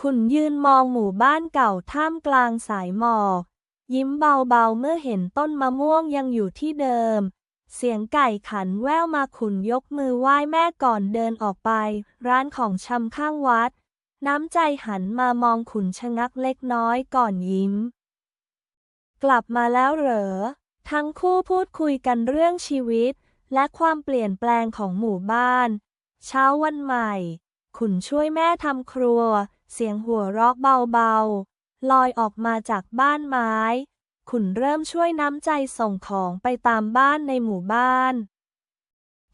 ขุนยืนมองหมู่บ้านเก่าท่ามกลางสายหมอก ยิ้มเบาๆเมื่อเห็นต้นมะม่วงยังอยู่ที่เดิม เสียงไก่ขันแววมาขุนยกมือไหว้แม่ก่อนเดินออกไป ร้านของชำข้างวัด น้ำใจหันมามองขุนชะงักเล็กน้อยก่อนยิ้ม กลับมาแล้วเหรอ ทั้งคู่พูดคุยกันเรื่องชีวิต และความเปลี่ยนแปลงของหมู่บ้าน เช้าวันใหม่ ขุนช่วยแม่ทำครัว เสียงหัวเราะเบาๆ ลอยออกมาจากบ้านไม้ ขุนเริ่มช่วยน้ำใจส่งของไปตามบ้านในหมู่บ้าน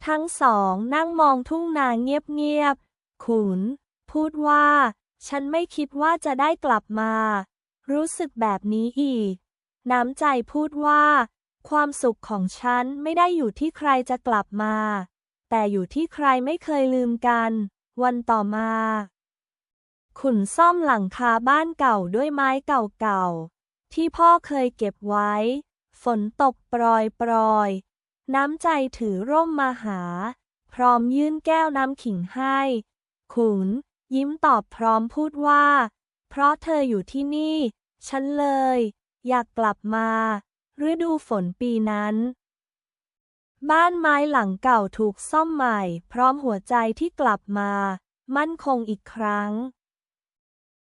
ทั้งสองนั่งมองทุ่งนาเงียบๆ ขุน พูดว่า ฉันไม่คิดว่าจะได้กลับมา รู้สึกแบบนี้อีก น้ำใจพูดว่า ความสุขของฉันไม่ได้อยู่ที่ใครจะกลับมา แต่อยู่ที่ใครไม่เคยลืมกัน วันต่อมา ขุนซ่อมหลังคาบ้านเก่าด้วยไม้เก่าๆ ที่พ่อเคยเก็บไว้ ฝนตกปรอยปรอยๆน้ำใจถือร่มมาหา พร้อมยื่นแก้วน้ำขิงให้ ขุน ยิ้มตอบพร้อมพูดว่า เพราะเธออยู่ที่นี่ ฉันเลย อยากกลับมา ฤดูฝนปีนั้น บ้านไม้หลังเก่าถูกซ่อมใหม่ พร้อมหัวใจที่กลับมา มั่นคงอีกครั้ง